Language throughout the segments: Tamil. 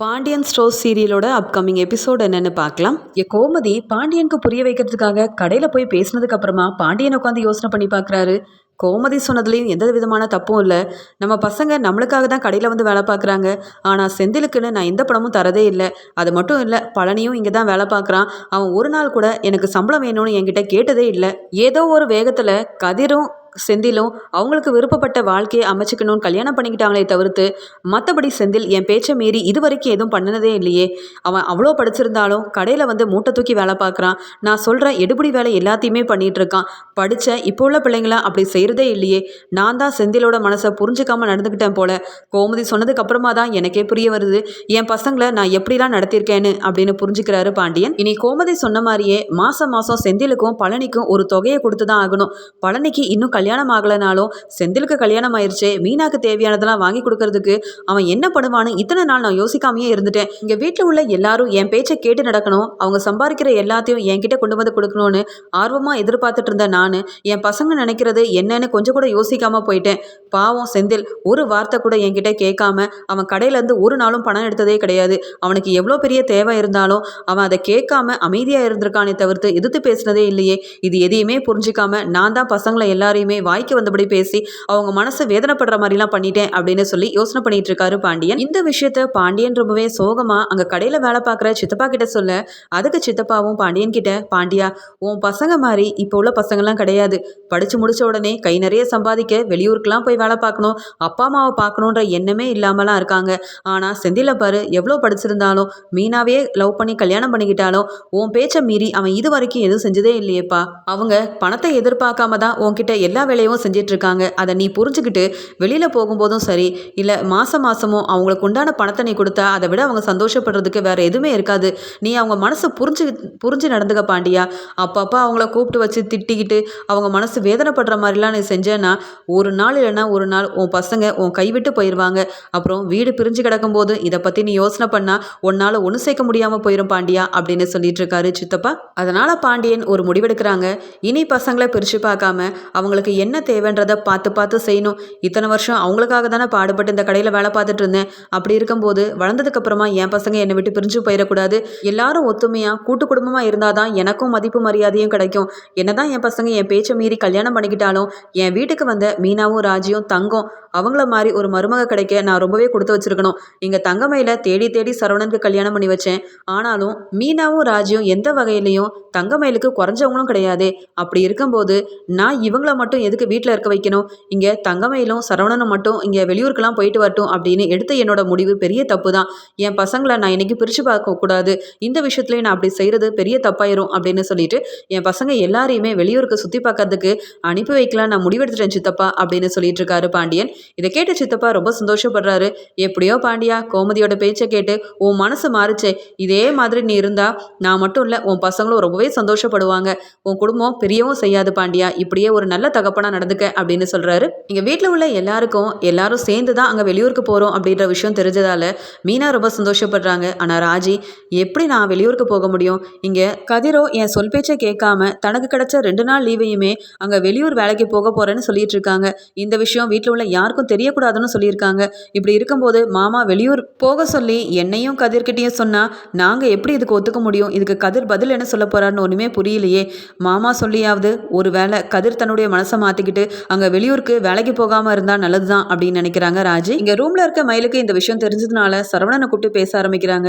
பாண்டியன் ஸ்டோர் சீரியலோட அப்கமிங் எபிசோட் என்னன்னு பார்க்கலாம். என் கோமதி பாண்டியனுக்கு புரிய வைக்கிறதுக்காக கடையில் போய் பேசினதுக்கு அப்புறமா பாண்டியன் உட்காந்து யோசனை பண்ணி பார்க்குறாரு. கோமதி சொன்னதுலேயும் எந்த விதமான தப்பும் இல்லை. நம்ம பசங்க நம்மளுக்காக தான் கடையில் வந்து வேலை பார்க்குறாங்க. ஆனால் செந்திலுக்குன்னு நான் எந்த பணமும் தரதே இல்லை. அது மட்டும் இல்லை பழனியும் இங்கே தான் வேலை பார்க்குறான். அவன் ஒரு நாள் கூட எனக்கு சம்பளம் வேணும்னு என்கிட்ட கேட்டதே இல்லை. ஏதோ ஒரு வேகத்தில் கதிரும் செந்திலும் அவங்களுக்கு விருப்பப்பட்ட வாழ்க்கையை அமைச்சுக்கணும்னு கல்யாணம் பண்ணிக்கிட்டாங்களே தவிர்த்து மற்றபடி செந்தில் என் பேச்சை மீறி இது வரைக்கும் எதுவும் பண்ணினதே இல்லையே. அவன் அவ்வளோ படிச்சிருந்தாலும் கடையில் வந்து மூட்டை தூக்கி வேலை பார்க்குறான். நான் சொல்கிற எடுபடி வேலை எல்லாத்தையுமே பண்ணிகிட்டு இருக்கான் படித்த இப்போ உள்ள பிள்ளைங்களாம் அப்படி செய்கிறதே இல்லையே. நான் தான் செந்திலோட மனசை புரிஞ்சுக்காமல் நடந்துக்கிட்டேன் போல. கோமதி சொன்னதுக்கு அப்புறமா தான் எனக்கே புரிய வருது. என் பசங்களை நான் எப்படிலாம் நடத்தியிருக்கேன்னு அப்படின்னு புரிஞ்சுக்கிறாரு பாண்டியன். இனி கோமதி சொன்ன மாதிரியே மாதம் மாதம் செந்திலுக்கும் பழனிக்கும் ஒரு தொகையை கொடுத்து தான் ஆகணும். பழனிக்கு இன்னும் கல்யாணம் கல்யாணம் ஆகலைனாலும் செந்திலுக்கு கல்யாணம் ஆயிடுச்சே மீனாக்கு தேவையானதெல்லாம் வாங்கி கொடுக்கறதுக்கு அவன் என்ன பண்ணுவான்னு இத்தனை நாள் நான் யோசிக்காமையே இருந்துட்டேன். இங்கே வீட்டில் உள்ள எல்லாரும் என் பேச்சை கேட்டு நடக்கணும் அவங்க சம்பாதிக்கிற எல்லாத்தையும் என்கிட்ட கொண்டு வந்து கொடுக்கணும்னு ஆர்வமாக எதிர்பார்த்துட்டு இருந்த நான் என் பசங்க நினைக்கிறது என்னன்னு கொஞ்சம் கூட யோசிக்காமல் போயிட்டேன். பாவம் செந்தில் ஒரு வார்த்தை கூட என்கிட்ட கேட்காம அவன் கடையிலேருந்து ஒரு நாளும் பணம் எடுத்ததே கிடையாது. அவனுக்கு எவ்வளோ பெரிய தேவை இருந்தாலும் அவன் அதை கேட்காம அமைதியாக இருந்திருக்கானே தவிர்த்து எதிர்த்து பேசினதே இல்லையே. இது எதையுமே புரிஞ்சிக்காம நான் தான் பசங்களை எல்லாரையுமே வாய்க்கு வந்தபடி பேசி அவங்க மனசு வேதனைப்படுற மாதிரிலாம் பண்ணிட்டேன் அப்படின்னு சொல்லி யோசனை பண்ணிட்டு இருக்காரு பாண்டியன். இந்த விஷயத்த பாண்டியன் ரொம்பவே சோகமா அங்க கடையில வேலை பார்க்குற சித்தப்பா கிட்ட சொல்ல அதுக்கு சித்தப்பாவும் பாண்டியன் கிட்ட பாண்டியா உன் பசங்க மாதிரி இப்போ உள்ள பசங்கள்லாம் கிடையாது. படிச்சு முடிச்ச உடனே கை நிறைய சம்பாதிக்க வெளியூருக்குலாம் போய் வேலை பார்க்கணும். அப்பா அம்மாவை பார்க்கணுன்ற எண்ணமே இல்லாமலாம் இருக்காங்க. ஆனால் செந்தில பாரு எவ்வளோ படிச்சிருந்தாலும் மீனாவே லவ் பண்ணி கல்யாணம் பண்ணிக்கிட்டாலும் உன் பேச்சை மீறி அவன் இது வரைக்கும் எதுவும் செஞ்சதே இல்லையேப்பா. அவங்க பணத்தை எதிர்பார்க்காம தான் உன்கிட்ட எல்லா வேலையும் செஞ்சிட்டு இருக்காங்க அதை நீ புரிஞ்சுக்கிட்டு வெளியில் போகும்போதும் சரி இல்லை மாதம் மாதமும் அவங்களுக்கு உண்டான பணத்தை நீ கொடுத்தா அதை விட அவங்க சந்தோஷப்படுறதுக்கு வேற எதுவுமே இருக்காது. நீ அவங்க மனசை புரிஞ்சு புரிஞ்சு நடந்துக்க பாண்டியா. அப்பப்போ அவங்கள கூப்பிட்டு வச்சு திட்டிக்கிட்டு அவங்க மனசு வேதனைப்படுற மாதிரிலாம் நீ செஞ்சேன்னா ஒரு நாள் இல்லைன்னா ஒரு நாள் உன் பசங்க உன் கைவிட்டு போயிடுவாங்க அப்புறம் வீடு பிரிஞ்சு கிடக்கும்போது இதை பற்றி நீ யோசனை பண்ணா உன்னால் ஒன்று சேர்க்க முடியாமல் போயிடும் பாண்டியா அப்படின்னு சொல்லிட்டு இருக்காரு சித்தப்பா. அதனால் பாண்டியன் ஒரு முடிவெடுக்கிறாங்க. இனி பசங்களை பிரித்து பார்க்காம அவங்களுக்கு என்ன தேவைன்றதை பார்த்து பார்த்து செய்யணும். இத்தனை வருஷம் அவங்களுக்காக தானே பாடுபட்டு இந்த கடையில் வேலை பார்த்துட்டு இருந்தேன். அப்படி இருக்கும்போது வளர்ந்ததுக்கப்புறமா என் பசங்க என்னை விட்டு பிரிஞ்சு போயிடக்கூடாது. எல்லாரும் ஒத்துமையாக கூட்டு குடும்பமாக இருந்தால் தான் எனக்கும் மதிப்பு மரியாதையும் கிடைக்கும். என்னதான் என் பசங்க என் பேச்சை மீறி கல்யாணம் பண்ணிக்கிட்டாலும் என் வீட்டுக்கு வந்த மீனாவும் ராஜியும் தங்கம் அவங்கள மாதிரி ஒரு மருமக கிடைக்க நான் ரொம்பவே கொடுத்து வச்சிருக்கணும். இங்கே தங்கமயில தேடி தேடி சரவணனுக்கு கல்யாணம் பண்ணி வச்சேன். ஆனாலும் மீனாவும் ராஜியும் எந்த வகையிலையும் தங்கமயிலுக்கு குறைஞ்சவங்களும் கிடையாது. அப்படி இருக்கும்போது நான் இவங்கள மட்டும் எதுக்கு வீட்டில் இருக்க வைக்கணும்? இங்கே தங்கமயிலும் சரவணனும் மட்டும் இங்கே வெளியூருக்கெல்லாம் போயிட்டு வரட்டும் அப்படின்னு எடுத்த என்னோட முடிவு பெரிய தப்பு தான் என் பசங்களை நான் இன்னைக்கு பிரித்து பார்க்கக்கூடாது இந்த விஷயத்துலேயும் நான் அப்படி செய்கிறது பெரிய தப்பாயிரும் அப்படின்னு சொல்லிட்டு என் பசங்க எல்லாரையுமே வெளியூருக்கு சுற்றி பார்க்கறதுக்கு அனுப்பி வைக்கலாம் நான் முடிவெடுத்துட்டேன் சித்தப்பா அப்படின்னு சொல்லிட்டு இருக்காரு பாண்டியன். இதை கேட்ட சித்தப்பா ரொம்ப சந்தோஷப்படுறாரு. எப்படியோ பாண்டியா கோமதியோட பேச்சை கேட்டு உன் மனசு மாறுச்சே. இதே மாதிரி நீ இருந்தா நான் மட்டும் இல்லை உன் பசங்களும் ரொம்பவே சந்தோஷப்படுவாங்க. உன் குடும்பம் பிரியவும் செய்யாது பாண்டியா. இப்படியே ஒரு நல்ல தகப்பனா நடந்துக்க அப்படின்னு சொல்றாரு. இங்க வீட்டில் உள்ள எல்லாருக்கும் எல்லாரும் சேர்ந்து தான் அங்கே வெளியூருக்கு போகிறோம் அப்படின்ற விஷயம் தெரிஞ்சதால மீனா ரொம்ப சந்தோஷப்படுறாங்க. ஆனால் ராஜி எப்படி நான் வெளியூருக்கு போக முடியும்? இங்கே கதிரோ என் சொல் பேச்சை கேட்காம தனக்கு கிடைச்ச ரெண்டு நாள் லீவையுமே அங்கே வெளியூர் வேலைக்கு போக போறேன்னு சொல்லிட்டு இருக்காங்க. இந்த விஷயம் வீட்டில் உள்ள யார் யாருக்கும் தெரியக்கூடாதுன்னு சொல்லியிருக்காங்க. இப்படி இருக்கும்போது மாமா வெளியூர் போக சொல்லி என்னையும் கதிர்கிட்டையும் சொன்னா நாங்கள் எப்படி இதுக்கு ஒத்துக்க முடியும்? இதுக்கு கதிர் பதில் என்ன சொல்ல போறாருன்னு ஒன்றுமே புரியலையே. மாமா சொல்லியாவது ஒரு வேளை கதிர் தன்னுடைய மனசை மாற்றிக்கிட்டு அங்கே வெளியூருக்கு வேலைக்கு போகாமல் இருந்தால் நல்லது தான் அப்படின்னு நினைக்கிறாங்க ராஜி. இங்கே ரூமில் இருக்க மயிலுக்கு இந்த விஷயம் தெரிஞ்சதுனால சரவணனை கூப்பிட்டு பேச ஆரம்பிக்கிறாங்க.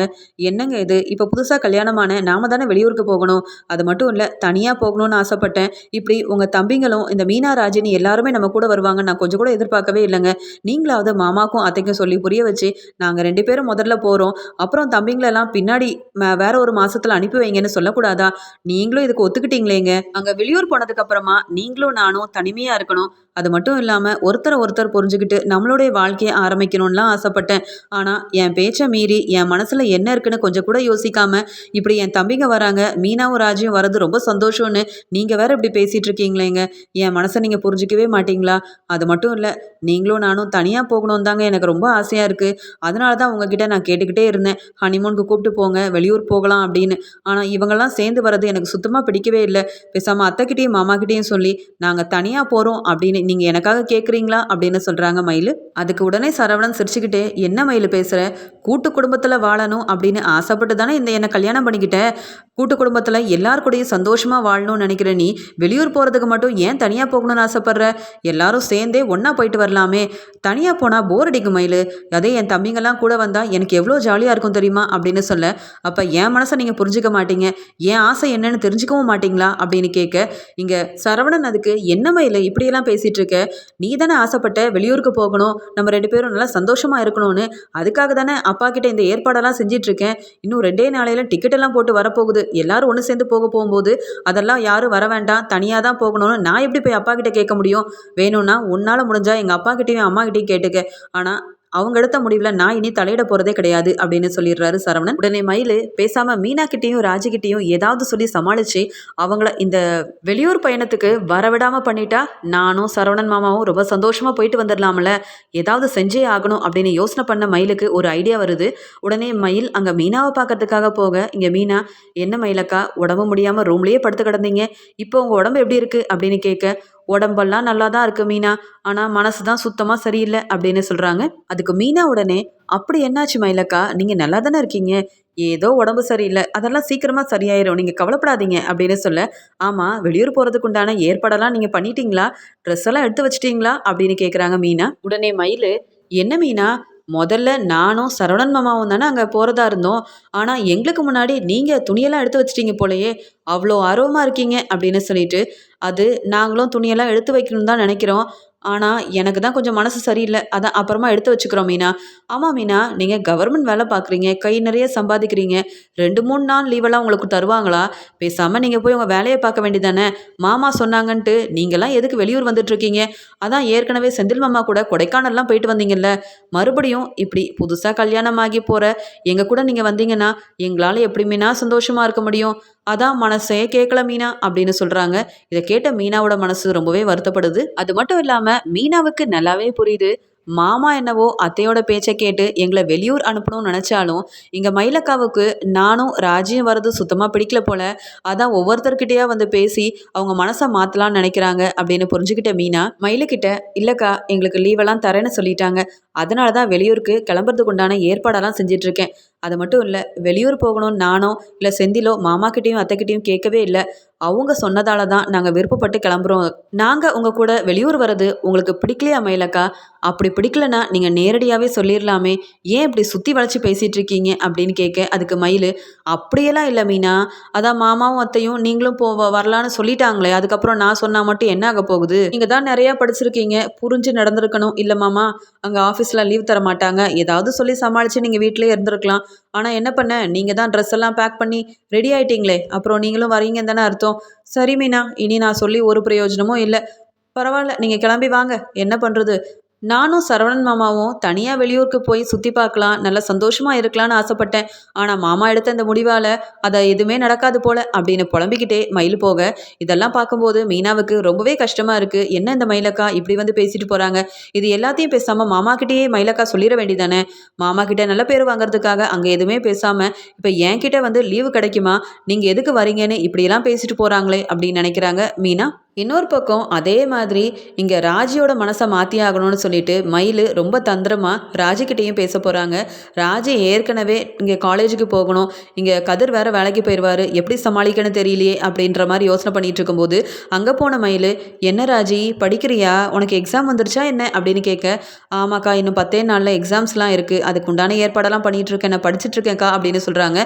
என்னங்க இது? இப்போ புதுசாக கல்யாணமான நாம தானே வெளியூருக்கு போகணும். அது மட்டும் இல்லை தனியாக போகணும்னு ஆசைப்பட்டேன். இப்படி உங்கள் தம்பிங்களும் இந்த மீனா ராஜினி எல்லாருமே நம்ம கூட வருவாங்க நான் கொஞ்சம் கூட எதிர்பார்க்கவே இல்லைங்க. நீங்களாவது மாமாக்கும் அத்தைக்கும் சொல்லி புரிய வச்சு நாங்கள் ரெண்டு பேரும் முதல்ல போகிறோம் அப்புறம் தம்பிங்களெல்லாம் பின்னாடி வேற ஒரு மாசத்துல அனுப்பி வைங்கன்னு சொல்லக்கூடாதா? நீங்களும் இதுக்கு ஒத்துக்கிட்டீங்களேங்க. அங்கே வெளியூர் போனதுக்கு அப்புறமா நீங்களும் நானும் தனிமையாக இருக்கணும். அது மட்டும் இல்லாமல் ஒருத்தரை ஒருத்தர் புரிஞ்சுக்கிட்டு நம்மளுடைய வாழ்க்கையை ஆரம்பிக்கணும்லாம் ஆசைப்பட்டேன். ஆனால் என் பேச்சை மீறி என் மனசில் என்ன இருக்குன்னு கொஞ்சம் கூட யோசிக்காம இப்படி என் தம்பிங்க வராங்க மீனாவும் ராஜியும் வர்றது ரொம்ப சந்தோஷம்னு நீங்கள் வேற இப்படி பேசிகிட்டு இருக்கீங்களேங்க. என் மனசை நீங்கள் புரிஞ்சிக்கவே மாட்டீங்களா? அது மட்டும் இல்லை நீங்கள் நீங்களும் நானும் தனியாக போகணும் தாங்க எனக்கு ரொம்ப ஆசையாக இருக்குது அதனால தான் உங்ககிட்ட நான் கேட்டுக்கிட்டே இருந்தேன். ஹனிமூனுக்கு கூப்பிட்டு போங்க வெளியூர் போகலாம் அப்படின்னு. ஆனால் இவங்கெல்லாம் சேர்ந்து வர்றது எனக்கு சுத்தமாக பிடிக்கவே இல்லை. பேசாமல் அத்தைக்கிட்டேயும் மாமாக்கிட்டேயும் சொல்லி நாங்கள் தனியாக போகிறோம் அப்படின்னு நீங்கள் எனக்காக கேட்குறீங்களா அப்படின்னு சொல்கிறாங்க மயில். அதுக்கு உடனே சரவணன் சிரிச்சுக்கிட்டே என்ன மயில் பேசுகிற கூட்டு குடும்பத்தில் வாழணும் அப்படின்னு ஆசைப்பட்டு தானே இந்த என்னை கல்யாணம் பண்ணிக்கிட்டேன் கூட்டு குடும்பத்தில் எல்லார் கூடயும் சந்தோஷமாக வாழணும்னு நினைக்கிற நீ வெளியூர் போகிறதுக்கு மட்டும் ஏன் தனியாக போகணும்னு ஆசைப்பட்ற? எல்லாரும் சேர்ந்தே ஒன்றா போயிட்டு வரலாம். தனியாக போனால் போர் அடிக்கும் மயில். அதே என் தம்பிங்கெல்லாம் கூட வந்தால் எனக்கு எவ்வளோ ஜாலியாக இருக்கும் தெரியுமா? அப்படின்னு சொல்ல அப்போ என் மனசை நீங்கள் புரிஞ்சுக்க மாட்டீங்க. என் ஆசை என்னன்னு தெரிஞ்சுக்கவும் மாட்டீங்களா? அப்படின்னு கேட்க இங்கே சரவணன் அதுக்கு என்ன மயில் இப்படியெல்லாம் பேசிகிட்டு இருக்க நீ தானே ஆசைப்பட்ட வெளியூருக்கு போகணும். நம்ம ரெண்டு பேரும் நல்லா சந்தோஷமாக இருக்கணும்னு. அதுக்காக தானே அப்பா கிட்ட இந்த ஏற்பாடெல்லாம் செஞ்சிட்ருக்கேன் இன்னும் ரெண்டே நாளையில டிக்கெட் எல்லாம் போட்டு வரப்போகுது. எல்லாரும் ஒன்று சேர்ந்து போக போகும்போது அதெல்லாம் யாரும் வர வேண்டாம். தனியாக தான் போகணும்னு நான் எப்படி போய் அப்பா கிட்ட கேட்க முடியும்? வேணும்னா உன்னால் முடிஞ்சால் எங்கள் அப்பா அப்பாக்கிட்டையும் அம்மாக்கிட்டையும் கேட்டுக்க. ஆனால் அவங்க எடுத்த முடிவில் நான் இனி தலையிட போகிறதே கிடையாது அப்படின்னு சொல்லிடுறாரு சரவணன். உடனே மயில் பேசாமல் மீனா கிட்டேயும் ராஜிக்கிட்டேயும் ஏதாவது சொல்லி சமாளித்து அவங்கள இந்த வெளியூர் பயணத்துக்கு வரவிடாமல் பண்ணிட்டா நானும் சரவணன் மாமாவும் ரொம்ப சந்தோஷமாக போயிட்டு வந்துடலாம்ல. ஏதாவது செஞ்சே ஆகணும் அப்படின்னு யோசனை பண்ண மயிலுக்கு ஒரு ஐடியா வருது. உடனே மயில் அங்கே மீனாவை பார்க்கறதுக்காக போக. இங்கே மீனா என்ன மயிலக்கா உடம்பு முடியாமல் ரூம்லேயே படுத்து கிடந்தீங்க. இப்போ உங்கள் உடம்பு எப்படி இருக்குது அப்படின்னு கேட்க உடம்பெல்லாம் நல்லா தான் இருக்குது மீனா. ஆனால் மனசு தான் சுத்தமாக சரியில்லை அப்படின்னு சொல்கிறாங்க அதுக்கு மீனா உடனே அப்படி என்னாச்சு மயிலக்கா? நீங்கள் நல்லா தானே இருக்கீங்க? ஏதோ உடம்பு சரியில்லை. அதெல்லாம் சீக்கிரமாக சரியாயிரும். நீங்கள் கவலைப்படாதீங்க அப்படின்னு சொல்ல ஆமாம் வெளியூர் போகிறதுக்கு உண்டான ஏற்பாடெல்லாம் நீங்கள் பண்ணிட்டீங்களா? ட்ரெஸ் எல்லாம் எடுத்து வச்சிட்டீங்களா? அப்படின்னு கேட்குறாங்க மீனா. உடனே மயில் என்ன மீனா? முதல்ல நானும் சரவணன் மாமாவும் தானே அங்கே போகிறதா இருந்தோம். ஆனால் எங்களுக்கு முன்னாடி நீங்கள் துணியெல்லாம் எடுத்து வச்சிட்டீங்க போலயே அவ்வளோ ஆர்வமாக இருக்கீங்க அப்படின்னு சொல்லிட்டு அது நாங்களும் துணியெல்லாம் எடுத்து வைக்கணும்னு தான் நினைக்கிறோம். ஆனால் எனக்கு தான் கொஞ்சம் மனசு சரியில்லை. அதான் அப்புறமா எடுத்து வச்சுக்கிறோம் மீனா. ஆமாம் மீனா நீங்கள் கவர்மெண்ட் வேலை பார்க்குறீங்க கை நிறைய சம்பாதிக்கிறீங்க. ரெண்டு மூணு நாள் லீவெல்லாம் உங்களுக்கு தருவாங்களா? பேசாமல் நீங்கள் போய் உங்கள் வேலையை பார்க்க வேண்டியதானே மாமா சொன்னாங்கன்ட்டு நீங்களாம் எதுக்கு வெளியூர் வந்துட்டுருக்கீங்க? அதான் ஏற்கனவே செந்தில் மாமா கூட கொடைக்கானல்லாம் போயிட்டு வந்தீங்கல்ல. மறுபடியும் இப்படி புதுசாக கல்யாணம் ஆகி போகிற எங்கள் கூட நீங்கள் வந்தீங்கன்னா எங்களால் எப்படி மீனா சந்தோஷமாக இருக்க முடியும்? அதான் மனசே கேட்கல மீனா அப்படின்னு சொல்கிறாங்க இதை கேட்ட மீனாவோட மனசு ரொம்பவே வருத்தப்படுது. அது மட்டும் இல்லாமல் மீனாவுக்கு நல்லாவே புரியுது. மாமா என்னவோ அத்தையோட பேச்சை கேட்டு எங்களை வெளியூர் அனுப்பணும்னு நினச்சாலும் இங்கே மயிலக்காவுக்கு நானும் ராஜியும் வர்றது சுத்தமாக பிடிக்கல போல. அதான் ஒவ்வொருத்தர்கிட்டயா வந்து பேசி அவங்க மனசை மாற்றலாம்னு நினைக்கிறாங்க அப்படின்னு புரிஞ்சுக்கிட்ட மீனா மயிலுக்கிட்ட இல்லைக்கா எங்களுக்கு லீவெல்லாம் தரேன்னு சொல்லிட்டாங்க. அதனால தான் வெளியூருக்கு கிளம்புறதுக்கு உண்டான ஏற்பாடெல்லாம் செஞ்சிட்ருக்கேன். அது மட்டும் இல்லை வெளியூர் போகணும்னு நானோ இல்லை செந்திலோ மாமாக்கிட்டேயும் அத்தைக்கிட்டேயும் கேட்கவே இல்லை. அவங்க சொன்னதால தான் நாங்கள் விருப்பப்பட்டு கிளம்புறோம். நாங்கள் உங்கள் கூட வெளியூர் வர்றது உங்களுக்கு பிடிக்கலையா மயிலக்கா? அப்படி பிடிக்கலனா நீங்கள் நேரடியாகவே சொல்லிடலாமே ஏன் இப்படி சுற்றி வளைச்சி பேசிகிட்டு இருக்கீங்க அப்படின்னு கேட்க அதுக்கு மயில் அப்படியெல்லாம் இல்லை மீனா. அதான் மாமாவும் அத்தையும் நீங்களும் போ வரலான்னு சொல்லிட்டாங்களே. அதுக்கப்புறம் நான் சொன்னால் மட்டும் என்ன ஆக போகுது? நீங்கள் தான் நிறையா படிச்சிருக்கீங்க. புரிஞ்சு நடந்திருக்கணும். இல்லை மாமா. அங்கே ஆஃபீஸில் லீவ் தர மாட்டாங்க. ஏதாவது சொல்லி சமாளித்து நீங்கள் வீட்டிலே இருந்திருக்கலாம். ஆனால் என்ன பண்ண? நீங்கள் தான் ட்ரெஸ் எல்லாம் பேக் பண்ணி ரெடி ஆகிட்டீங்களே அப்புறம் நீங்களும் வரீங்கன்னு தானே அர்த்தம். சரி மீனா இனி நான் சொல்லி ஒரு பிரயோஜனமும் இல்லை. பரவாயில்ல நீங்கள் கிளம்பி வாங்க. என்ன பண்ணுறது நானும் சரவணன் மாமாவும் தனியாக வெளியூருக்கு போய் சுற்றி பார்க்கலாம் நல்லா சந்தோஷமாக இருக்கலாம்னு ஆசைப்பட்டேன். ஆனால் மாமா எடுத்த இந்த முடிவால் அதை எதுவுமே நடக்காது போல அப்படின்னு புலம்பிக்கிட்டே மயில் போக இதெல்லாம் பார்க்கும்போது மீனாவுக்கு ரொம்பவே கஷ்டமாக இருக்குது என்ன இந்த மயிலக்கா? இப்படி வந்து பேசிட்டு போகிறாங்க இது எல்லாத்தையும் பேசாமல் மாமா கிட்டேயே மயிலக்கா சொல்லிட வேண்டியதானே மாமா கிட்ட நல்ல பேர் வாங்குறதுக்காக அங்கே எதுவுமே பேசாமல் இப்போ என்கிட்ட வந்து லீவு கிடைக்குமா? நீங்கள் எதுக்கு வரீங்கன்னு இப்படியெல்லாம் பேசிட்டு போகிறாங்களே அப்படின்னு நினைக்கிறாங்க மீனா. இன்னொரு பக்கம் அதே மாதிரி இங்கே ராஜியோட மனசை மாற்றி ஆகணும்னு சொல்லிட்டு மயில் ரொம்ப தந்திரமாக ராஜிக்கிட்டேயும் பேச போகிறாங்க ராஜி ஏற்கனவே இங்கே காலேஜுக்கு போகணும். இங்கே கதிர் வேறு வேலைக்கு போயிடுவார் எப்படி சமாளிக்கணும்னு தெரியலையே அப்படின்ற மாதிரி யோசனை பண்ணிகிட்டு இருக்கும்போது அங்கே போன மயில் என்ன ராஜி படிக்கிறியா? உனக்கு எக்ஸாம் வந்துருச்சா என்ன? அப்படின்னு கேட்க ஆமாக்கா இன்னும் பத்தே நாளில் எக்ஸாம்ஸ்லாம் இருக்குது அதுக்கு உண்டான ஏற்பாடெல்லாம் பண்ணிகிட்ருக்கேன் நான் படிச்சுட்ருக்கேன்க்கா அப்படின்னு சொல்கிறாங்க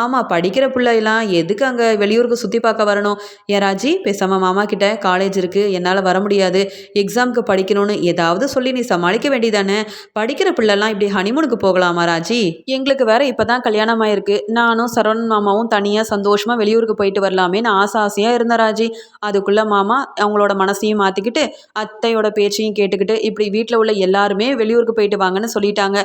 ஆமாம் படிக்கிற பிள்ளைலாம் எதுக்கு அங்கே வெளியூருக்கு சுற்றி பார்க்க வரணும்? ஏன் ராஜி பேசாமல் மாமா கிட்ட காலேஜ் இருக்குது என்னால் வர முடியாது. எக்ஸாமுக்கு படிக்கணும்னு ஏதாவது சொல்லி நீ சமாளிக்க வேண்டியதானே? படிக்கிற பிள்ளைலாம் இப்படி ஹனிமூனுக்கு போகலாமா ராஜி? எங்களுக்கு வேற இப்போ தான் கல்யாணம் ஆயிருக்கு. நானும் சரவணன் மாமாவும் தனியாக சந்தோஷமாக வெளியூருக்கு போயிட்டு வரலாமே ஆசை ஆசையாக இருந்தேன் ராஜி. அதுக்குள்ளே மாமா அவங்களோட மனசையும் மாற்றிக்கிட்டு அத்தையோட பேச்சையும் கேட்டுக்கிட்டு இப்படி வீட்டில் உள்ள எல்லாருமே வெளியூருக்கு போயிட்டு வாங்கன்னு சொல்லிட்டாங்க.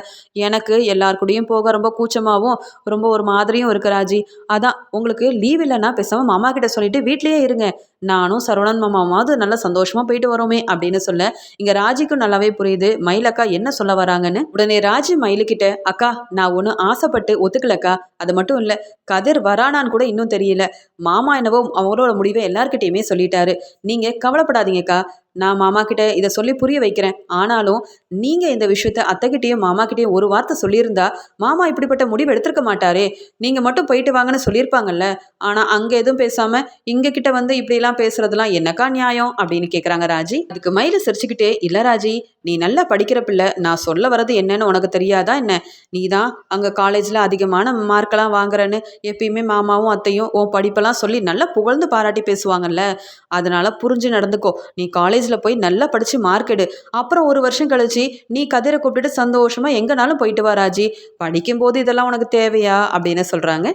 எனக்கு எல்லார் கூடயும் போக ரொம்ப கூச்சமாகவும் ரொம்ப ஒரு மாதிரியும் இருக்கு ராஜி. அதான் உங்களுக்கு லீவ் இல்லைன்னா பேசாமல் மாமா கிட்ட சொல்லிட்டு வீட்லயே இருங்க. நானும் சரவணன் மாமாவாவது நல்லா சந்தோஷமா போயிட்டு வரோமே அப்படின்னு சொல்ல இங்க ராஜிக்கும் நல்லாவே புரியுது. மயில் அக்கா என்ன சொல்ல வராங்கன்னு? உடனே ராஜி மயிலுக்கிட்ட அக்கா நான் ஒன்று ஆசைப்பட்டு ஒத்துக்கலக்கா. அது மட்டும் இல்லை கதிர் வரானான்னு கூட இன்னும் தெரியல. மாமா என்னவோ அவரோட முடிவை எல்லார்கிட்டயுமே சொல்லிட்டாரு. நீங்க கவலைப்படாதீங்கக்கா. நான் மாமா கிட்ட இதை சொல்லி புரிய வைக்கிறேன். ஆனாலும் நீங்க இந்த விஷயத்த அத்தைகிட்டயும் மாமா கிட்டயும் ஒரு வார்த்தை சொல்லியிருந்தா மாமா இப்படிப்பட்ட முடிவு எடுத்திருக்க மாட்டாரே. நீங்க மட்டும் போயிட்டு வாங்கன்னு சொல்லியிருப்பாங்கல்ல. ஆனா அங்க எதுவும் பேசாம இங்க கிட்ட வந்து இப்படிலாம் பேசுறதுலாம் என்னக்கா நியாயம்? அப்படின்னு கேக்குறாங்க ராஜி. அதுக்கு மயில சிரிச்சுக்கிட்டே இல்ல ராஜி நீ நல்லா படிக்கிற பிள்ளை நான் சொல்ல வர்றது என்னன்னு உனக்கு தெரியாதா என்ன? நீ தான் அங்கே காலேஜில் அதிகமான மார்க்கெல்லாம் வாங்குறேன்னு எப்பயுமே மாமாவும் அத்தையும் உன் படிப்பெல்லாம் சொல்லி நல்லா புகழ்ந்து பாராட்டி பேசுவாங்கல்ல? அதனால் புரிஞ்சு நடந்துக்கோ. நீ காலேஜில் போய் நல்லா படித்து மார்க் எடு. அப்புறம் ஒரு வருஷம் கழிச்சு நீ கதிரை கூப்பிட்டுட்டு சந்தோஷமாக எங்கேனாலும் போயிட்டு வா ராஜி. படிக்கும்போது இதெல்லாம் உனக்கு தேவையா? அப்படின்னு சொல்கிறாங்க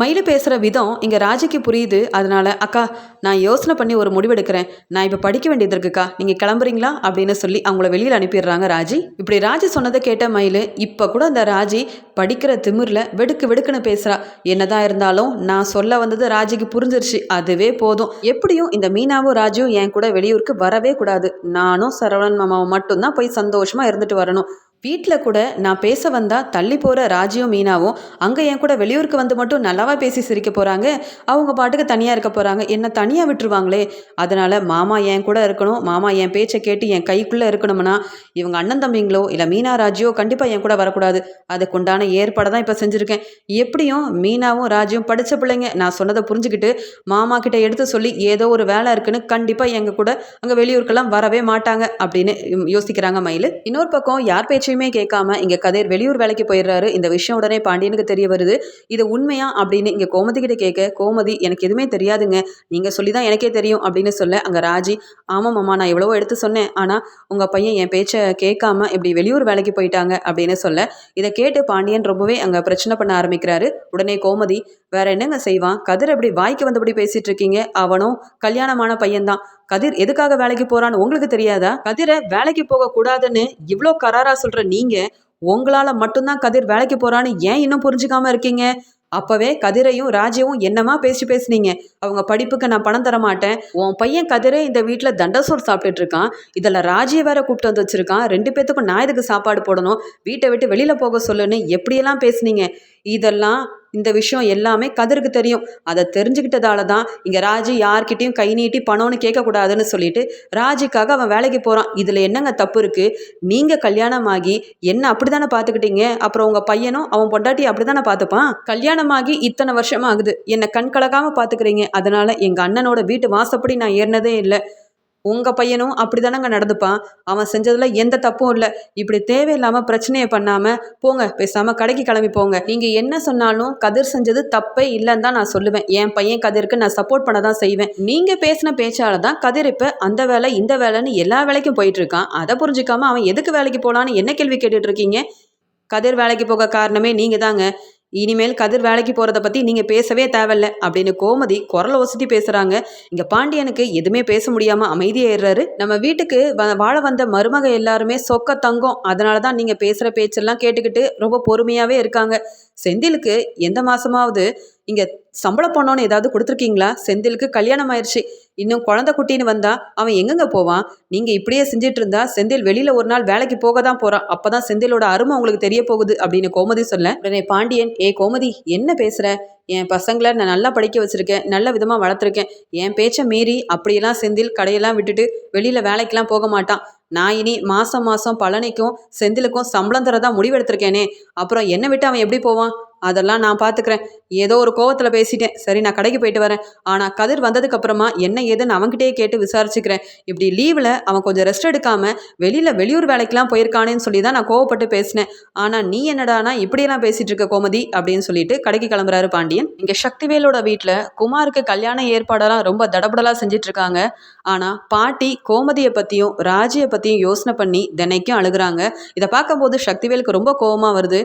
மயிலு பேசுகிற விதம் இங்கே ராஜிக்கு புரியுது. அதனால அக்கா நான் யோசனை பண்ணி ஒரு முடிவெடுக்கிறேன். நான் இப்போ படிக்க வேண்டியது இருக்குக்கா. நீங்கள் கிளம்புறீங்களா? அப்படின்னு சொல்லி அவங்கள வெளியில் அனுப்பிடுறாங்க ராஜி. இப்படி ராஜி சொன்னதை கேட்ட மயிலு இப்போ கூட அந்த ராஜி படிக்கிற திமிரில் வெடுக்கு வெடுக்குன்னு பேசுகிறா என்னதான் இருந்தாலும் நான் சொல்ல வந்தது ராஜிக்கு புரிஞ்சிருச்சு. அதுவே போதும். எப்படியும் இந்த மீனாவும் ராஜியும் என் கூட வெளியூருக்கு வரவே கூடாது. நானும் சரவணன் மாமாவும் மட்டும்தான் போய் சந்தோஷமாக இருந்துட்டு வரணும். வீட்டில் கூட நான் பேச வந்தால் தள்ளி போகிற ராஜியும் மீனாவும் அங்கே என் கூட வெளியூருக்கு வந்து மட்டும் நல்லாவா பேசி சிரிக்க போகிறாங்க அவங்க பாட்டுக்கு தனியாக இருக்க போகிறாங்க என்னை தனியாக விட்டுருவாங்களே. அதனால் மாமா என் கூட இருக்கணும் மாமா என் பேச்சை கேட்டு என் கைக்குள்ளே இருக்கணும்னா இவங்க அண்ணன் தம்பிங்களோ இல்லை மீனா ராஜியோ கண்டிப்பாக என் கூட வரக்கூடாது. அதுக்குண்டான ஏற்பாடு தான் இப்போ செஞ்சுருக்கேன். எப்படியும் மீனாவும் ராஜியும் படித்த பிள்ளைங்க நான் சொன்னதை புரிஞ்சுக்கிட்டு மாமா கிட்ட எடுத்து சொல்லி ஏதோ ஒரு வேலை இருக்குன்னு கண்டிப்பாக எங்கள் கூட அங்கே வெளியூருக்கெல்லாம் வரவே மாட்டாங்க அப்படின்னு யோசிக்கிறாங்க மயில். இன்னொரு பக்கம் யார் பேச்சையுமே கேட்காம இங்கே கதிர் வெளியூர் வேலைக்கு போயிடுறாரு. இந்த விஷயம் உடனே பாண்டியனுக்கு தெரிய வருது. இது உண்மையா அப்படின்னு இங்கே கோமதி கிட்ட கேட்க கோமதி எனக்கு எதுவுமே தெரியாதுங்க. நீங்கள் சொல்லி தான் எனக்கே தெரியும் அப்படின்னு சொல்ல அங்கே ராஜி ஆமாம் மாமா நான் எவ்வளவோ எடுத்து சொன்னேன். ஆனால் உங்கள் பையன் என் பேச்சை கேட்காம இப்படி வெளியூர் வேலைக்கு போயிட்டாங்க அப்படின்னு சொல்ல இதை கேட்டு பாண்டியன் ரொம்பவே அங்கே பிரச்சனை பண்ண ஆரம்பிக்கிறாரு. உடனே கோமதி வேற என்னங்க செய்வான்? கதிர் அப்படி வாய்க்கு வந்தபடி பேசிட்டு இருக்கீங்க? அவனும் கல்யாணமான பையன்தான். கதிர் எதுக்காக வேலைக்கு போறான்னு உங்களுக்கு தெரியாதா? கதிரை வேலைக்கு போக கூடாதுன்னு இவ்வளோ கராரா சொல்ற நீங்க உங்களால மட்டும்தான் கதிர் வேலைக்கு போறான்னு ஏன் இன்னும் புரிஞ்சுக்காம இருக்கீங்க? அப்பவே கதிரையும் ராஜியும் என்னமா பேசி பேசுனீங்க? அவங்க படிப்புக்கு நான் பணம் தர மாட்டேன். உன் பையன் கதிரே இந்த வீட்டில் தண்டசோர் சாப்பிட்டுட்டு இருக்கான். இதில் ராஜியை வேற கூப்பிட்டு வந்து வச்சிருக்கான். ரெண்டு பேத்துக்கும் நான் எதுக்கு சாப்பாடு போடணும்? வீட்டை விட்டு வெளியில போக சொல்லுன்னு எப்படியெல்லாம் பேசுனீங்க? இதெல்லாம் இந்த விஷயம் எல்லாமே கதிருக்கு தெரியும். அதை தெரிஞ்சுக்கிட்டதால தான் இங்கே ராஜி யார்கிட்டையும் கை நீட்டி பணம்னு கேட்கக்கூடாதுன்னு சொல்லிட்டு ராஜிக்காக அவன் வேலைக்கு போகிறான் இதில் என்னங்க தப்பு இருக்குது நீங்கள் கல்யாணமாகி என்ன அப்படி தானே பார்த்துக்கிட்டீங்க? அப்புறம் உங்கள் பையனும் அவன் பொண்டாட்டி அப்படி தானே பார்த்துப்பான்? கல்யாணமாகி இத்தனை வருஷமாக ஆகுது. என்னை கண் கலக்காமல் பார்த்துக்கிறீங்க. அதனால் எங்கள் அண்ணனோட வீட்டு வாசப்படி நான் ஏறினதே இல்லை. உங்கள் பையனும் அப்படி தானங்க நடந்துப்பான். அவன் செஞ்சதில் எந்த தப்பும் இல்லை. இப்படி தேவையில்லாமல் பிரச்சனையை பண்ணாமல் போங்க பேசாமல் கடைக்கு கிளம்பி போங்க. நீங்கள் என்ன சொன்னாலும் கதிர் செஞ்சது தப்பே இல்லைன்னு தான் நான் சொல்லுவேன். என் பையன் கதிருக்கு நான் சப்போர்ட் பண்ண தான் செய்வேன். நீங்கள் பேசின பேச்சால தான் கதிர் இப்போ அந்த வேலை இந்த வேலைன்னு எல்லா வேலைக்கும் போயிட்டுருக்கான் அதை புரிஞ்சுக்காமல் அவன் எதுக்கு வேலைக்கு போகலான்னு என்ன கேள்வி கேட்டுட்ருக்கீங்க கதிர் வேலைக்கு போக காரணமே நீங்கள் தாங்க இனிமேல் கதிர் வேலைக்கு போகிறத பற்றி நீங்கள் பேசவே தேவையில்ல அப்படின்னு கோமதி குரல் ஒசத்தி பேசுகிறாங்க இங்கே பாண்டியனுக்கு எதுவுமே பேச முடியாமல் அமைதியாயிடுறாரு நம்ம வீட்டுக்கு வ வாழ வந்த மருமக எல்லாருமே சொக்க தங்கம். அதனால தான் நீங்கள் பேசுகிற பேச்செல்லாம் கேட்டுக்கிட்டு ரொம்ப பொறுமையாகவே இருக்காங்க. செந்திலுக்கு எந்த மாதமாவது இங்கே சம்பள பணம்னு ஏதாவது கொடுத்துருக்கீங்களா? செந்திலுக்கு கல்யாணம் ஆயிடுச்சு இன்னும் குழந்தை குட்டின்னு வந்தா அவன் எங்கெங்க போவான்? நீங்கள் இப்படியே செஞ்சிட்டு இருந்தா செந்தில் வெளியில் ஒரு நாள் வேலைக்கு போக தான் போகிறான் அப்போ தான் செந்திலோட அருமை உங்களுக்கு தெரிய போகுது அப்படின்னு கோமதி சொல்ல. உடனே பாண்டியன் ஏ கோமதி என்ன பேசுகிற என் பசங்களை நான் நல்லா படிக்க வச்சுருக்கேன். நல்ல விதமாக வளர்த்துருக்கேன். என் பேச்சை மீறி அப்படியெல்லாம் செந்தில் கடையெல்லாம் விட்டுட்டு வெளியில் வேலைக்கெல்லாம் போக மாட்டான். நான் இனி மாதம் மாதம் பழனிக்கும் செந்திலுக்கும் சம்பளம் தரதான் முடிவெடுத்திருக்கேனே. அப்புறம் என்னை விட்டு அவன் எப்படி போவான்? அதெல்லாம் நான் பார்த்துக்கிறேன் ஏதோ ஒரு கோவத்தில் பேசிட்டேன். சரி நான் கடைக்கு போயிட்டு வரேன். ஆனால் கதிர் வந்ததுக்கு அப்புறமா என்ன ஏதுன்னு அவன்கிட்டயே கேட்டு விசாரிச்சுக்கிறேன். இப்படி லீவில் அவன் கொஞ்சம் ரெஸ்ட் எடுக்காமல் வெளியில் வெளியூர் வேலைக்கெலாம் போயிருக்கானேன்னு சொல்லி தான் நான் கோவப்பட்டு பேசினேன். ஆனால் நீ என்னடானா இப்படியெல்லாம் பேசிகிட்டு இருக்க கோமதி? அப்படின்னு சொல்லிட்டு கடைக்கு கிளம்புறாரு பாண்டியன். இங்கே சக்திவேலோட வீட்டில் குமாருக்கு கல்யாண ஏற்பாடெல்லாம் ரொம்ப தடபடலாக செஞ்சிட்ருக்காங்க ஆனால் பாட்டி கோமதியை பற்றியும் ராஜியை பற்றியும் யோசனை பண்ணி தினைக்கும் அழுகுறாங்க. இதை பார்க்கும்போது சக்திவேலுக்கு ரொம்ப கோவமாக வருது.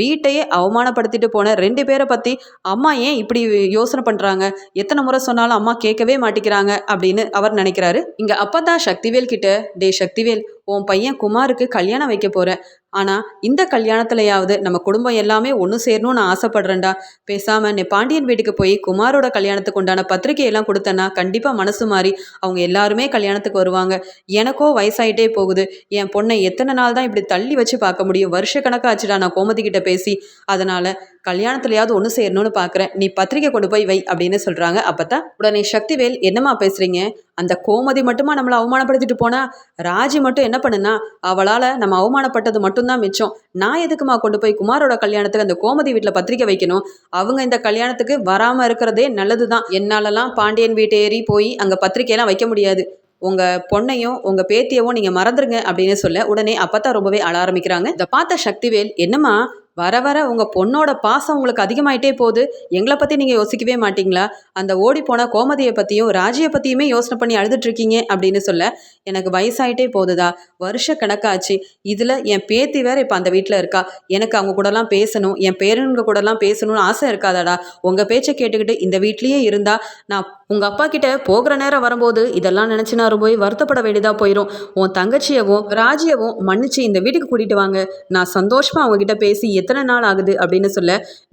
வீட்டையே அவமானப்படுத்திட்டு போன ரெண்டு பேரை பற்றி அம்மா ஏன் இப்படி யோசனை பண்ணுறாங்க எத்தனை முறை சொன்னாலும் அம்மா கேட்கவே மாட்டேங்கிறாங்க அப்படின்னு அவர் நினைக்கிறாரு. இங்கே அப்போ தான் சக்திவேல் கிட்ட டே சக்திவேல் உன் பையன் குமாருக்கு கல்யாணம் வைக்க போகிறேன் ஆனால் இந்த கல்யாணத்துலையாவது நம்ம குடும்பம் எல்லாமே ஒன்று சேரணும்னு நான் ஆசைப்படுறேன்டா. பேசாமல் நீ பாண்டியன் வீட்டுக்கு போய் குமாரோட கல்யாணத்துக்கு உண்டான பத்திரிக்கையெல்லாம் கொடுத்தேன்னா கண்டிப்பாக மனசு மாறி அவங்க எல்லாருமே கல்யாணத்துக்கு வருவாங்க. எனக்கோ வயசாயிட்டே போகுது. என் பொண்ணை எத்தனை நாள் தான் இப்படி தள்ளி வச்சு பார்க்க முடியும்? வருஷக்கணக்காச்சுடா நான் கோமதி கிட்ட பேசி. அதனால் கல்யாணத்துலையாவது ஒன்று சேரணும்னு பார்க்குறேன் நீ பத்திரிக்கை கொண்டு போய் வை அப்படின்னு சொல்கிறாங்க அப்போ தான் உடனே சக்திவேல் என்னம்மா பேசுகிறீங்க அந்த கோமதி மட்டுமா நம்மளை அவமானப்படுத்திட்டு போனா? ராஜி மட்டும் என்ன பண்ணுனா? அவளால் நம்ம அவமானப்பட்டது மட்டும்தான் மிச்சம். நான் எதுக்குமா கொண்டு போய் குமாரோட கல்யாணத்துக்கு அந்த கோமதி வீட்டில் பத்திரிக்கை வைக்கணும்? அவங்க இந்த கல்யாணத்துக்கு வராமல் இருக்கிறதே நல்லது தான் என்னாலலாம் பாண்டியன் வீட்டு ஏறி போய் அங்கே பத்திரிக்கையெல்லாம் வைக்க முடியாது. உங்கள் பொண்ணையும் உங்கள் பேத்தியவும் நீங்கள் மறந்துருங்க அப்படின்னு சொல்ல உடனே அப்போ தான் ரொம்பவே அழ ஆரம்பிக்கிறாங்க. இதை பார்த்த சக்திவேல் என்னம்மா? வர வர உங்கள் பொண்ணோட பாசம் உங்களுக்கு அதிகமாயிட்டே போகுது. எங்களை பற்றி நீங்கள் யோசிக்கவே மாட்டிங்களா? அந்த ஓடி போன கோமதியை பற்றியும் ராஜியை பற்றியுமே யோசனை பண்ணி அழுதுட்டுருக்கீங்க அப்படின்னு சொல்ல எனக்கு வயசாயிட்டே போகுதுதா வருஷ கணக்காச்சு. இதில் என் பேத்தி வேற இப்போ அந்த வீட்டில் இருக்கா. எனக்கு அவங்க கூடலாம் பேசணும். என் பேரனுங்க கூடலாம் பேசணும்னு ஆசை இருக்காதாடா. உங்கள் பேச்சை கேட்டுக்கிட்டு இந்த வீட்லேயே இருந்தா நான் உங்கள் அப்பா கிட்ட போகிற நேரம் வரும்போது இதெல்லாம் நினச்சி நான் போய் வருத்தப்பட வேண்டியதாக போயிடும் உன் தங்கச்சியவும் ராஜியவும் மன்னிச்சு இந்த வீட்டுக்கு கூட்டிகிட்டு வாங்க. நான் சந்தோஷமாக அவங்ககிட்ட பேசி எத்தனை நாள் ஆகுது அப்படின்னு சொல்ல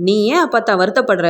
நீ ஏன் அப்பாத்தா வருத்தப்படுற?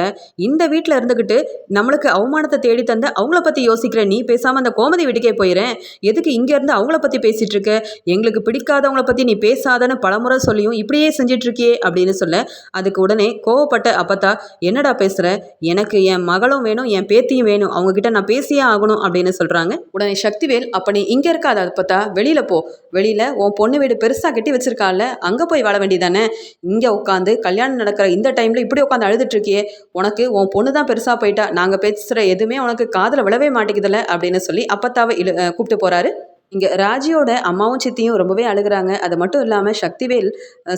இந்த வீட்டில் இருந்துக்கிட்டு நம்மளுக்கு அவமானத்தை தேடி தந்து அவங்கள பற்றி யோசிக்கிற நீ பேசாமல் அந்த கோமதி வீட்டுக்கே போயிடுறேன் எதுக்கு இங்கேருந்து அவங்கள பற்றி பேசிகிட்டு இருக்க? எங்களுக்கு பிடிக்காதவங்கள பற்றி நீ பேசாதன்னு பலமுறை சொல்லியும் இப்படியே செஞ்சிட்ருக்கியே அப்படின்னு சொல்ல அதுக்கு உடனே கோவப்பட்ட அப்பத்தா என்னடா பேசுகிற எனக்கு என் மகளும் வேணும் என் பேத்தியும் வேணும். அவங்க கிட்ட நான் பேசியே ஆகணும் அப்படின்னு சொல்கிறாங்க உடனே சக்திவேல் அப்போ நீ இங்கே இருக்காத அப்பத்தா வெளியில் போ. வெளியில் உன் பொண்ணு வீடு பெருசாக கட்டி வச்சிருக்கால அங்கே போய் வாழ வேண்டியதானே இங்கே உட்காந்து கல்யாணம் நடக்கிற இந்த டைமில் இப்படி உட்காந்து அழுதுட்டுருக்கியே உனக்கு உன் பொண்ணு தான் பெருசாக போயிட்டா நாங்கள் பேசுகிற எதுவுமே உனக்கு காதில் விழவே மாட்டேங்குதுல்ல அப்படின்னு சொல்லி அப்பத்தாவை இழு கூப்பிட்டு போகிறாரு இங்கே ராஜியோட அம்மாவும் சித்தியும் ரொம்பவே அழுகுறாங்க. அது மட்டும் இல்லாமல் சக்திவேல்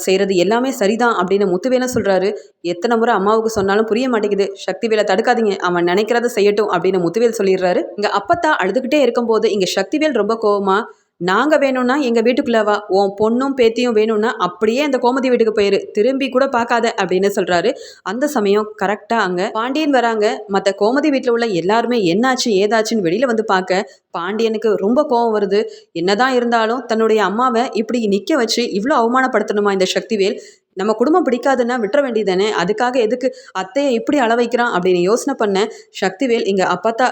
செய்கிறது எல்லாமே சரிதான் அப்படின்னு முத்துவேலும் சொல்கிறாரு எத்தனை முறை அம்மாவுக்கு சொன்னாலும் புரிய மாட்டேங்குது. சக்திவேலை தடுக்காதீங்க அவன் நினைக்கிறத செய்யட்டும் அப்படின்னு முத்துவேல் சொல்லிடுறாரு. இங்கே அப்பத்தா அழுதுகிட்டே இருக்கும்போது இங்கே சக்திவேல் ரொம்ப கோவமாக நாங்கள் வேணும்னா எங்கள் வீட்டுக்குள்ளே வா உன் பொண்ணும் பேத்தியும் வேணும்னா அப்படியே அந்த கோமதி வீட்டுக்கு போயிரு. திரும்பி கூட பார்க்காத அப்படின்னு சொல்கிறாரு அந்த சமயம் கரெக்டாக அங்கே பாண்டியன் வராங்க. மற்ற கோமதி வீட்டில் உள்ள எல்லாருமே என்னாச்சு ஏதாச்சுன்னு வெளியில் வந்து பார்க்க பாண்டியனுக்கு ரொம்ப கோவம் வருது. என்னதான் இருந்தாலும் தன்னுடைய அம்மாவை இப்படி நிற்க வச்சு இவ்வளோ அவமானப்படுத்தணுமா இந்த சக்திவேல்? நம்ம குடும்பம் பிடிக்காதுன்னா விட்டுற வேண்டியதானே அதுக்காக எதுக்கு அத்தையை இப்படி அளவைக்கிறான் அப்படின்னு யோசனை பண்ண சக்திவேல் இங்கே அப்பத்தா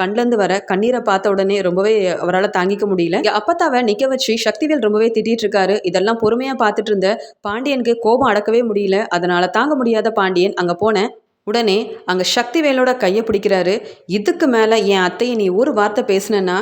கண்லேருந்து வர கண்ணீரை பார்த்த உடனே ரொம்பவே அவரால் தாங்கிக்க முடியல. அப்பத்தாவை நிற்க வச்சு சக்திவேல் ரொம்பவே திட்டிகிட்டு இருக்காரு இதெல்லாம் பொறுமையாக பார்த்துட்டு இருந்த பாண்டியனுக்கு கோபம் அடக்கவே முடியல. அதனால் தாங்க முடியாத பாண்டியன் அங்கே போன உடனே அங்கே சக்திவேலோட கையை பிடிக்கிறாரு. இதுக்கு மேலே என் அத்தையை நீ ஒரு வார்த்தை பேசுனேன்னா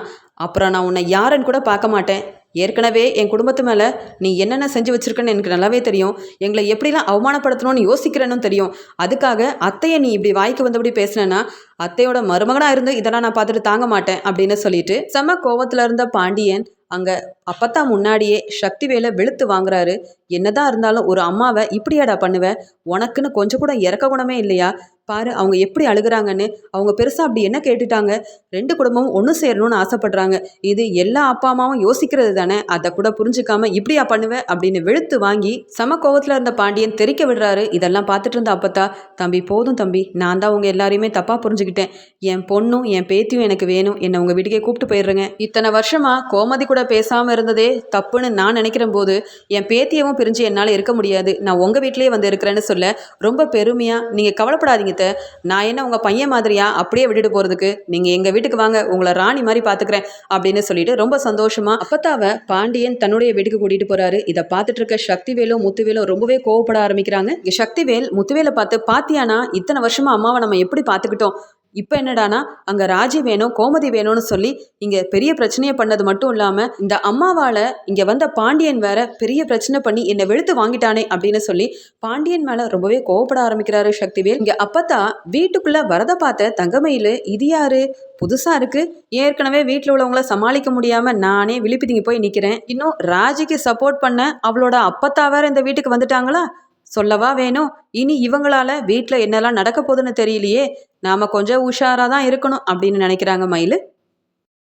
அப்புறம் நான் உன்னை யாருன்னு கூட பார்க்க மாட்டேன். ஏற்கனவே என் குடும்பத்து மேலே நீ என்னென்ன செஞ்சு வச்சிருக்கன்னு எனக்கு நல்லாவே தெரியும். எங்களை எப்படிலாம் அவமானப்படுத்தணும்னு யோசிக்கிறேன்னு தெரியும். அதுக்காக அத்தையை நீ இப்படி வாய்க்கு வந்தபடி பேசுனேன்னா அத்தையோட மருமகனாக இருந்து இதெல்லாம் நான் பார்த்துட்டு தாங்க மாட்டேன் அப்படின்னு சொல்லிட்டு செம்ம கோவத்தில் இருந்த பாண்டியன் அங்கே அப்பத்தான் முன்னாடியே சக்தி வேலை வெளுத்து வாங்குறாரு. என்னதான் இருந்தாலும் ஒரு அம்மாவை இப்படியாடா பண்ணுவேன் உனக்குன்னு கொஞ்சம் கூட இறக்க குணமே இல்லையா? பாரு அவங்க எப்படி அழுகுறாங்கன்னு. அவங்க பெருசாக அப்படி என்ன கேட்டுட்டாங்க? ரெண்டு குடும்பமும் ஒன்று சேரணும்னு ஆசைப்படுறாங்க. இது எல்லா அப்பா அம்மாவும் யோசிக்கிறது தானே. அதை கூட புரிஞ்சுக்காம இப்படியா பண்ணுவேன் அப்படின்னு வெளுத்து வாங்கி சம கோவத்தில் இருந்த பாண்டியன் தெறிக்க விடுறாரு. இதெல்லாம் பார்த்துட்டு இருந்த அப்பத்தா தம்பி போதும் தம்பி. நான் தான் உங்கள் எல்லாரையுமே தப்பாக புரிஞ்சுக்கிட்டேன். என் பொண்ணும் என் பேத்தியும் எனக்கு வேணும். என்னை உங்கள் வீட்டுக்கே கூப்பிட்டு போயிடுறேங்க இத்தனை வருஷமாக கோமதி கூட பேசாமல் இருந்ததே தப்புன்னு நான் நினைக்கிற போது என் பேத்தியவும் பிரிஞ்சு என்னால் இருக்க முடியாது. நான் உங்கள் வீட்டிலேயே வந்து இருக்கிறேன்னு சொல்ல ரொம்ப பெருமையாக நீங்கள் கவலைப்படாதீங்க அத்தை. நான் என்ன உங்கள் பையன் மாதிரியா? அப்படியே விட்டுட்டு போகிறதுக்கு நீங்கள் எங்கள் வீட்டுக்கு வாங்க உங்களை ராணி மாதிரி பார்த்துக்கிறேன் அப்படின்னு சொல்லிட்டு ரொம்ப சந்தோஷமா அப்பத்தாவை பாண்டியன் தன்னுடைய வீட்டுக்கு கூட்டிட்டு போறாரு. இதை பார்த்துட்டு இருக்க சக்திவேலும் முத்துவேலும் ரொம்பவே கோவப்பட ஆரம்பிக்கிறாங்க. சக்திவேல் முத்துவேலை பார்த்து பாத்தியானா இத்தனை வருஷமா அம்மாவை நம்ம எப்படி பார்த்துக்கிட்டோம் இப்போ என்னடானா அங்கே ராஜி வேணும் கோமதி வேணும்னு சொல்லி இங்கே பெரிய பிரச்சனையை பண்ணது மட்டும் இல்லாமல் இந்த அம்மாவால் இங்கே வந்த பாண்டியன் வேற பெரிய பிரச்சனை பண்ணி என்னை வெளுத்து வாங்கிட்டானே அப்படின்னு சொல்லி பாண்டியன் மேலே ரொம்பவே கோவப்பட ஆரம்பிக்கிறாரு சக்திவேல். இங்கே அப்பத்தா வீட்டுக்குள்ளே வரதை பார்த்த தங்கமயில் இது யாரு? புதுசாக இருக்கு. ஏற்கனவே வீட்டில் உள்ளவங்கள சமாளிக்க முடியாமல் நானே விழிப்புதிங்க போய் நிற்கிறேன் இன்னும் ராஜிக்கு சப்போர்ட் பண்ண அவளோட அப்பத்தா வேற இந்த வீட்டுக்கு வந்துட்டாங்களா? சொல்லவா வேணும்? இனி இவங்களால வீட்டில் என்னெல்லாம் நடக்க போகுதுன்னு தெரியலையே நாம கொஞ்சம் உஷாராக தான் இருக்கணும் அப்படின்னு நினைக்கிறாங்க மயில்.